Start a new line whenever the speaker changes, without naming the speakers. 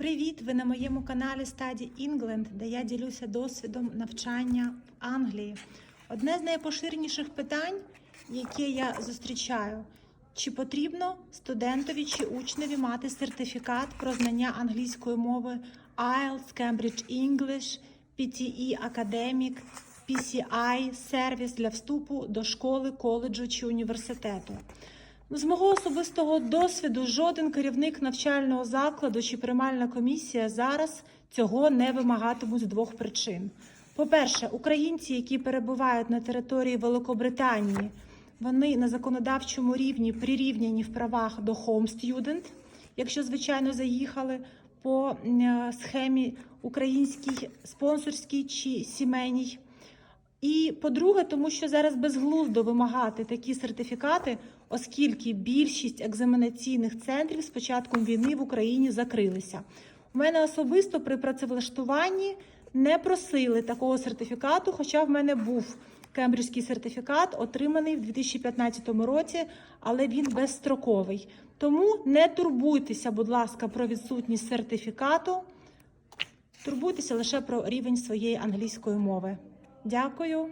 Привіт! Ви на моєму каналі Study England, де я ділюся досвідом навчання в Англії. Одне з найпоширеніших питань, яке я зустрічаю, чи потрібно студентові чи учневі мати сертифікат про знання англійської мови IELTS, Cambridge English, PTE Academic, PCI, сервіс для вступу до школи, коледжу чи університету. З мого особистого досвіду, жоден керівник навчального закладу чи приймальна комісія зараз цього не вимагатимуть з двох причин. По-перше, українці, які перебувають на території Великобританії, вони на законодавчому рівні прирівняні в правах до Home Student, якщо, звичайно, заїхали по е, схемі українській спонсорській чи сімейній. І по-друге, тому що зараз безглуздо вимагати такі сертифікати, оскільки більшість екзаменаційних центрів з початком війни в Україні закрилися. У мене особисто при працевлаштуванні не просили такого сертифікату, хоча в мене був кембриджський сертифікат, отриманий в 2015 році, але він безстроковий. Тому не турбуйтеся, будь ласка, про відсутність сертифікату. Турбуйтеся лише про рівень своєї англійської мови. Дякую.